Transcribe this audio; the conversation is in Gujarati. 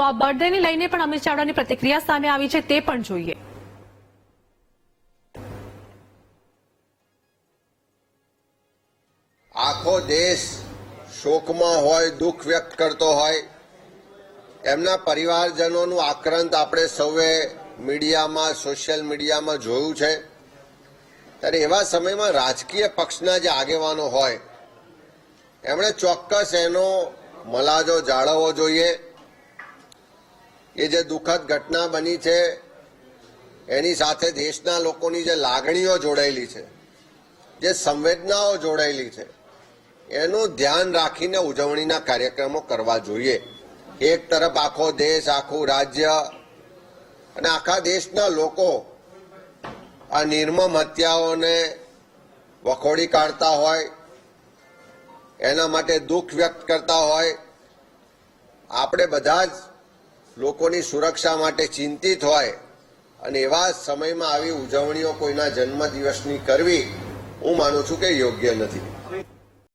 તો આ બર્થડેને લઈને પણ અમિત ચાવડાની પ્રતિક્રિયા સામે આવી છે, તે પણ જોઈએ. આખો દેશ શોકમાં હોય, દુઃખ વ્યક્ત કરતો હોય. એમના પરિવારજનોનું આક્રંત આપણે સૌએ મીડિયામાં, સોશિયલ મીડિયામાં જોયું છે. ત્યારે એવા સમયમાં રાજકીય પક્ષના જે આગેવાનો હોય, એમણે ચોક્કસ એનો મલાજો જાળવવો જોઈએ. એ જે દુઃખદ ઘટના બની છે, એની સાથે દેશના લોકોની જે લાગણીઓ જોડાયેલી છે, જે સંવેદનાઓ જોડાયેલી છે, એનું ધ્યાન રાખીને ઉજવણીના કાર્યક્રમો કરવા જોઈએ. એક તરફ આખો દેશ, આખું રાજ્ય અને આખા દેશના લોકો આ નિર્મમ હત્યાઓને વખોડી કાઢતા હોય, એના માટે દુઃખ વ્યક્ત કરતા હોય. આપણે બધા જ લોકોની સુરક્ષા માટે ચિંતિત હોય અને એવા સમયમાં આવી ઉજવણીઓ કોઈના જન્મદિવસની કરવી, હું માનું છું કે યોગ્ય નથી.